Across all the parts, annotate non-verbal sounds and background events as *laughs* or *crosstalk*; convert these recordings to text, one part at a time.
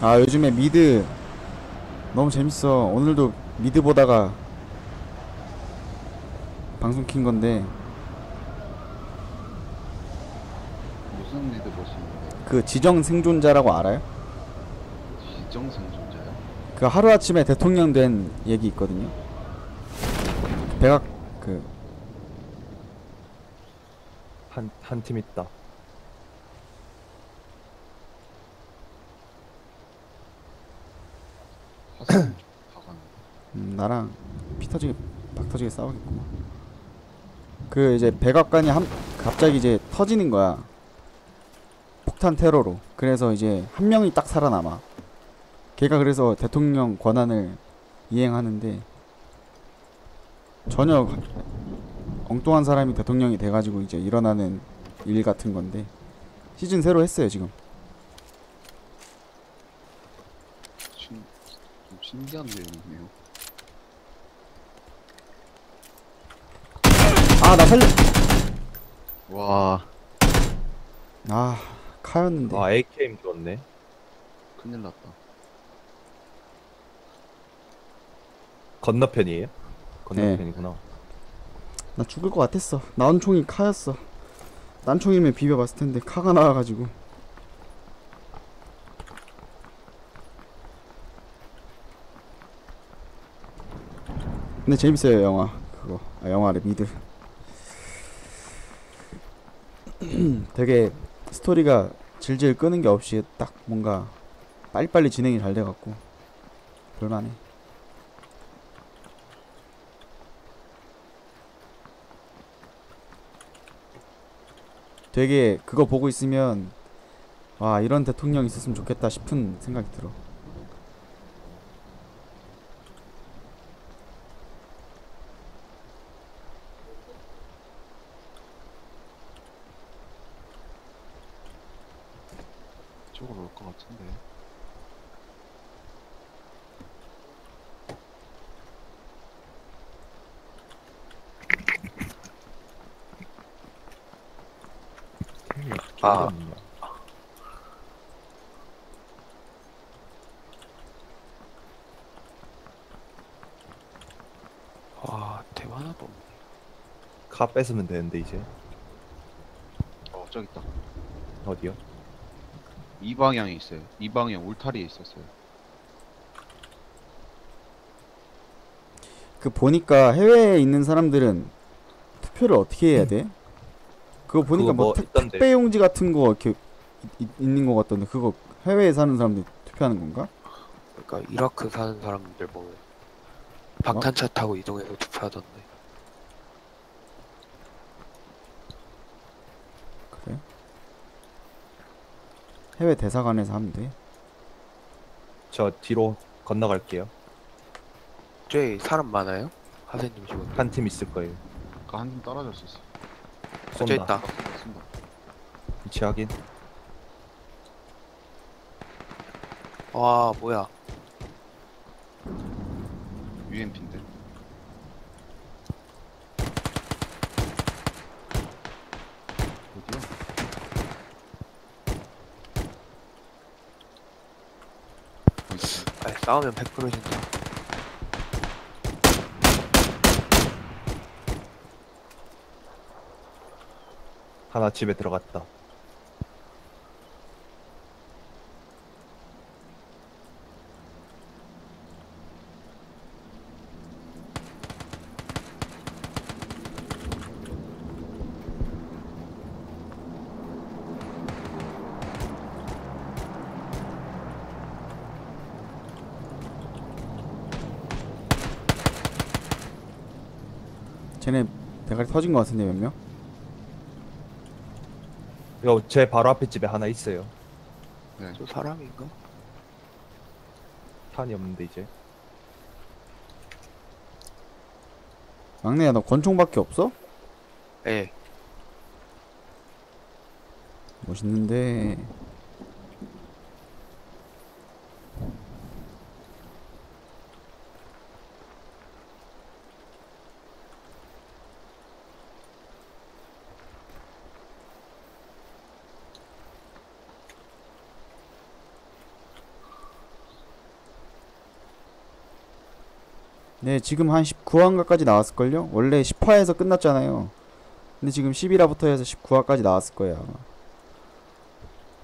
아 요즘에 미드 너무 재밌어 오늘도 미드 보다가 방송 킨 건데 무슨 리드 보시는 거예요? 그 지정 생존자라고 알아요? 지정 생존자요? 그 하루아침에 대통령 된 얘기 있거든요 백악 그 한, 한 팀 있다. 음, 나랑 피 터지게 박 터지게 싸우겠구만. 그 이제 백악관이 한 갑자기 이제 터지는 거야. 폭탄 테러로. 그래서 이제 한 명이 딱 살아남아. 걔가 그래서 대통령 권한을 이행하는데 전혀 엉뚱한 사람이 대통령이 돼가지고 이제 일어나는 일 같은 건데 시즌 새로 했어요 지금 좀 신기한 내용이네요 아 나 살려 와 아 카였는데 아, AKM 줬네. 큰일 났다 건너편이에요? 건너편이구나. 나 죽을 것 같았어. 나온 총이 카였어. 난 총이면 비벼봤을 텐데 카가 나와가지고. 근데 재밌어요 영화 그거. 아, 영화를 미드. *clears throat* 되게 스토리가 질질 끄는 게 없이 딱 뭔가 빨리빨리 진행이 잘 돼갖고 볼만해. 되게 그거 보고 있으면 와 이런 대통령 있었으면 좋겠다 싶은 생각이 들어. 이쪽으로 올 것 같은데 아. 와 대화 하나도 없네 카 뺏으면 되는데, 이제. 어 저기 있다 어디요? 이 방향에 있어요 이 방향 울타리에 있었어요 그 보니까 해외에 있는 사람들은 투표를 어떻게 해야 돼? 그거 보니까 그거 뭐, 뭐 택- 있던데. 택배 용지 같은 거 이렇게 이- 이- 있는 거 같던데 그거 해외에 사는 사람들 투표하는 건가? 그러니까 이라크 사는 사람들 뭐 방탄차 타고 이동해서 투표하던데 해외 대사관에서 하면 돼. 저 뒤로 건너갈게요. 저기 사람 많아요? 하세님 지금 한 팀 있을 거예요. 아까 한팀 떨어졌었어 저 쏜다. 있다 쓴다 위치 확인. 와 뭐야 UMP인데 어디야? 어디 있어? 아 싸우면 100% 진다 하나 집에 들어갔다. 쟤네 대가리 터진 거 같은데 몇 명? 이거 제 바로 앞에 집에 하나 있어요. 네 저 사람인가? 탄이 없는데 이제. 막내야 너 권총밖에 없어? 예 멋있는데 네, 지금 한 19화인가까지 나왔을걸요? 원래 10화에서 끝났잖아요. 근데 지금 11화부터 해서 19화까지 나왔을 거예요. 아마.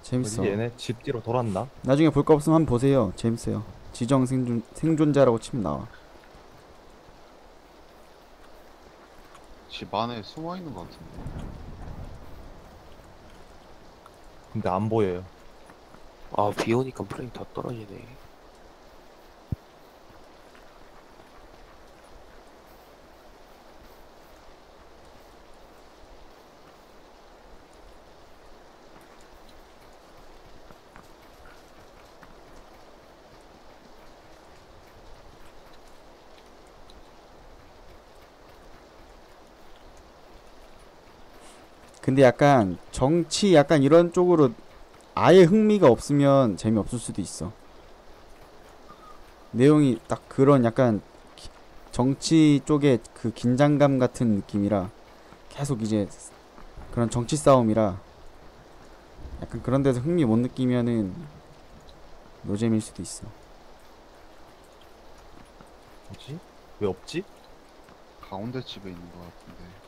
재밌어. 어디 얘네 집 뒤로 돌았나? 나중에 볼 거 없으면 한번 보세요. 재밌어요. 지정 생존, 생존자라고 치면 나와. 집 안에 숨어 있는 것 같은데. 근데 안 보여요. 아, 비 오니까 프레임 더 떨어지네. 근데 약간 정치 약간 이런 쪽으로 아예 흥미가 없으면 재미없을 수도 있어. 내용이 딱 그런 약간 기- 정치 쪽에 그 긴장감 같은 느낌이라 계속 이제 그런 정치 싸움이라 약간 그런 데서 흥미 못 느끼면은 노잼일 수도 있어. 뭐지? 왜 없지? 가운데 집에 있는 것 같은데.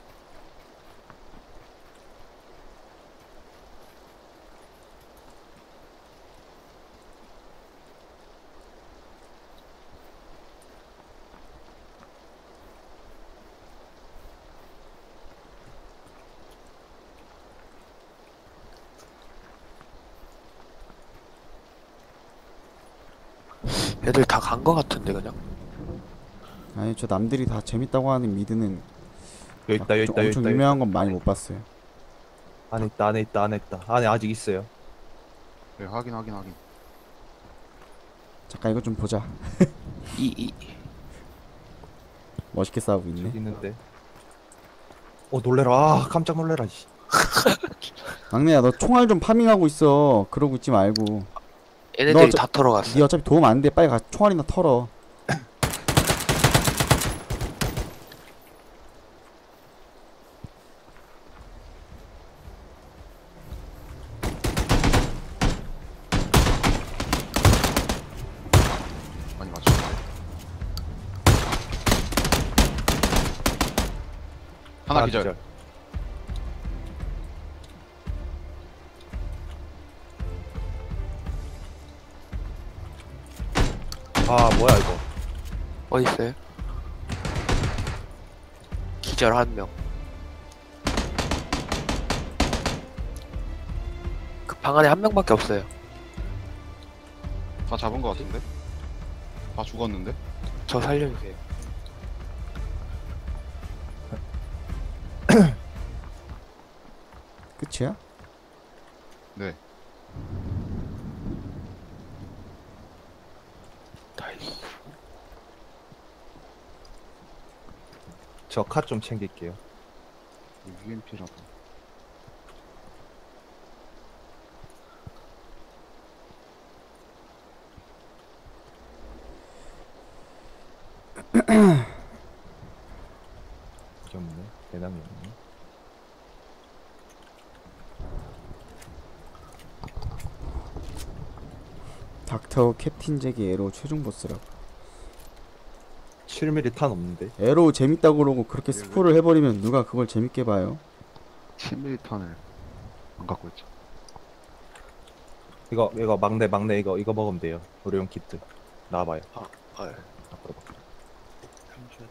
애들 다 간 거 같은데, 그냥? 아니 저 남들이 다 재밌다고 하는 미드는 여기 막 있다 여기 좀 있다 여기 엄청 있다. 유명한 건 많이 못 봤어요. 안에 있다 안에 있다 안에 있다. 안에 아직 있어요. 네, 확인, 확인, 확인. 잠깐 이거 좀 보자. 이, 이, 멋있게 싸우고 있네. 있는데. 어 놀래라. 아 깜짝 놀래라. 씨. 막내야 너 총알 좀 파밍하고 있어. 그러고 있지 말고. 얘네들이 저- 다 털어갔어. 니 어차피 도움 안 돼. 빨리 가 총알이나 털어. 많이. 하나 기절. 어딨어요? 기절 한 명. 그 방 안에 한 명밖에 없어요. 다 잡은 것 같은데? 다 죽었는데? 저 살려주세요. *clears throat* 끝이야? 네. 나이스. 저 카 좀 챙길게요. UMP라고. 여기 없네. 대남이 없네. 닥터 캡틴 잭이 에로 최종 보스라고. 7mm 탄 없는데. 에로 재밌다고 그러고 그렇게 네, 스포를 해버리면 누가 그걸 재밌게 봐요? 7mm탄을 안 갖고 있죠. 이거 이거 막내 막내 이거 이거 먹으면 돼요. 의료용 키트. 나와봐요. 아, 앞으로 봐. 잠시만.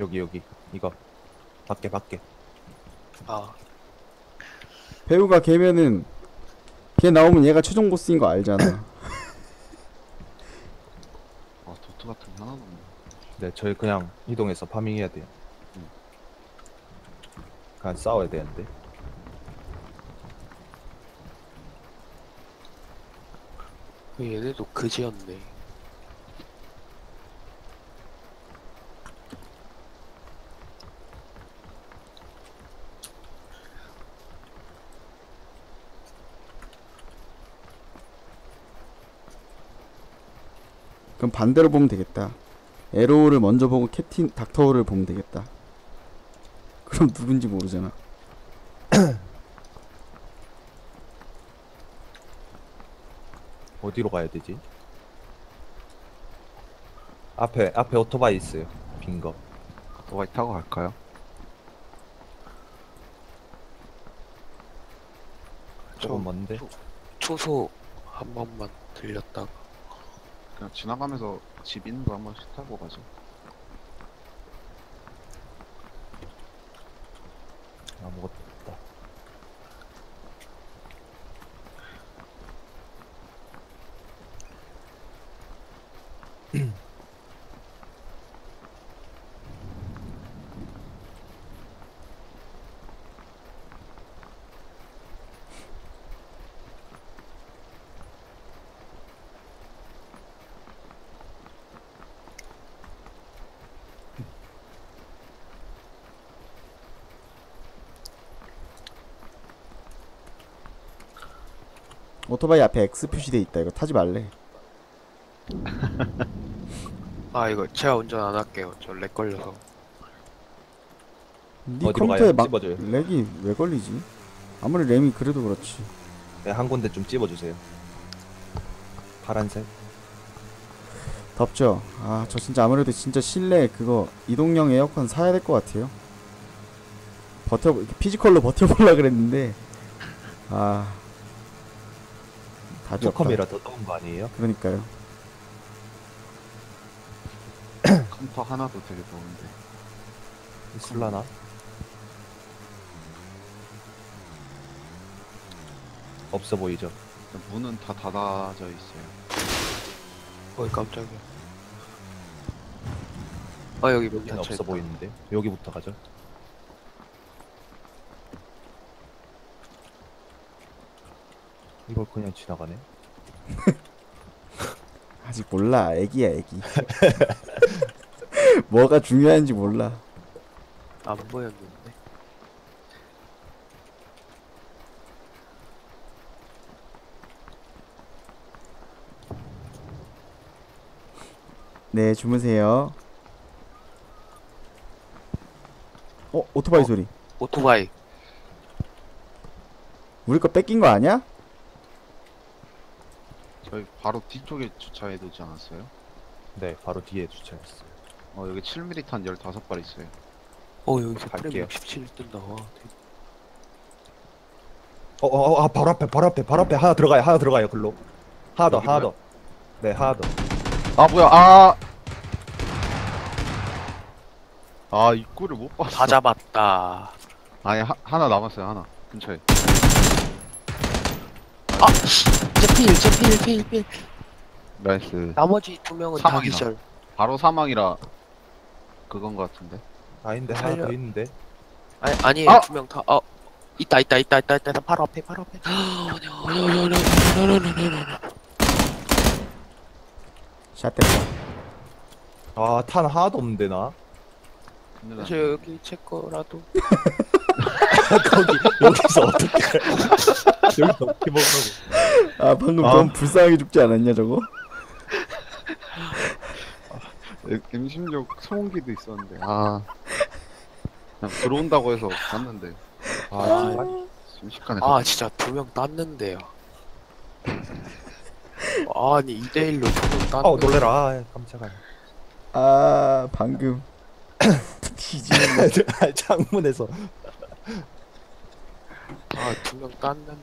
여기 여기 이거 밖에 밖에. 아, 배우가 걔면은 걔 나오면 얘가 최종 보스인 거 알잖아. 아, 도트 같은 게 하나도 없네. 네 저희 그냥 이동해서 파밍해야 돼요. 음. 그냥 싸워야 되는데. 그 얘네도 그지였네. 그럼 반대로 보면 되겠다. 에로를 먼저 보고 캡틴 닥터를 보면 되겠다. 그럼 누군지 모르잖아. 어디로 가야 되지? 앞에 앞에 오토바이 있어요. 빈 거. 오토바이 타고 갈까요? 조금 먼데. 초소 한 번만 들렸다가 그냥 지나가면서 집 있는 거 한 번씩 타고 가죠. 아무것도 오토바이 앞에 X 표시돼 있다. 이거 타지 말래. *laughs* 아 이거 제가 운전 안 할게요 저 렉 걸려서 네 어디로 컴퓨터에 가요? 막 찝어줘요. 렉이 왜 걸리지? 아무리 램이 그래도 그렇지. 네, 한 군데 좀 찝어주세요. 파란색. 덥죠? 아, 저 진짜 아무래도 진짜 실내 그거 이동형 에어컨 사야 될 것 같아요. 버텨, 이렇게 피지컬로 *laughs* 버텨보려 그랬는데, 아, 없다. 조컴이라 더 더운 거 아니에요? 그러니까요. *clears throat* 컴퓨터 하나도 되게 좋은데. 있을라나? 없어 보이죠? 문은 다 닫아져 있어요. 어이 깜짝이야 아 여기 문 여기는 닫혀 없어 있다 보이는데. 여기부터 가죠. 이걸 그냥 지나가네. *laughs* 아직 몰라. 애기야, 애기. *laughs* 뭐가 중요한지 몰라. 안 보였는데 네, 주무세요. 어, 오토바이 어? 소리. 오토바이 우리 거 뺏긴 거 아니야? 저희 바로 뒤쪽에 주차해 두지 않았어요? 네, 바로 뒤에 주차했어요. 어, 여기 7mm 탄 15발 있어요. 어 여기서 갈게요. 프레임 67 뜬다 와 어, 어, 어, 아, 바로 앞에, 바로 앞에, 바로 앞에 하나 들어가요, 하나 들어가요, 글로. 하나 더, 하나? 더. 네, 하나 더. 아, 뭐야, 아! 아, 입구를 못 봤어. 다 잡았다 아니, 하, 하나 남았어요, 하나. 근처에. 아! 제 필 제 필 필 필 나이스. 나머지 두 명은 다 사망이다. 기절 바로 사망이라 그건 것 같은데. 아닌데, 하나 살려. 더 있는데. 아니 아니에요 아! 두 명 다 어 있다 있다 있다 있다 있다 있다. 바로 앞에 바로 앞에 *gasps* 샷 됐다. 아, 탄 하나도 없는데, 나. 큰일 났네. 저 여기 제 거라도 *laughs* 거기, 여기서 어떻게. *laughs* 여기서 어떻게 먹으라고. 아, 방금 아. 좀 불쌍하게 죽지 않았냐, 저거? M16 소음기도 있었는데. 아. 그냥 들어온다고 해서 갔는데. 아, 순식간에. 아 진짜 두 명 땄는데요 아니 2대1로 두명 땄는데 어, 놀래라. 아, 깜짝아. 아, 방금. *laughs* *laughs* 뒤지는 거. 창문에서. 아 두 명 땄는데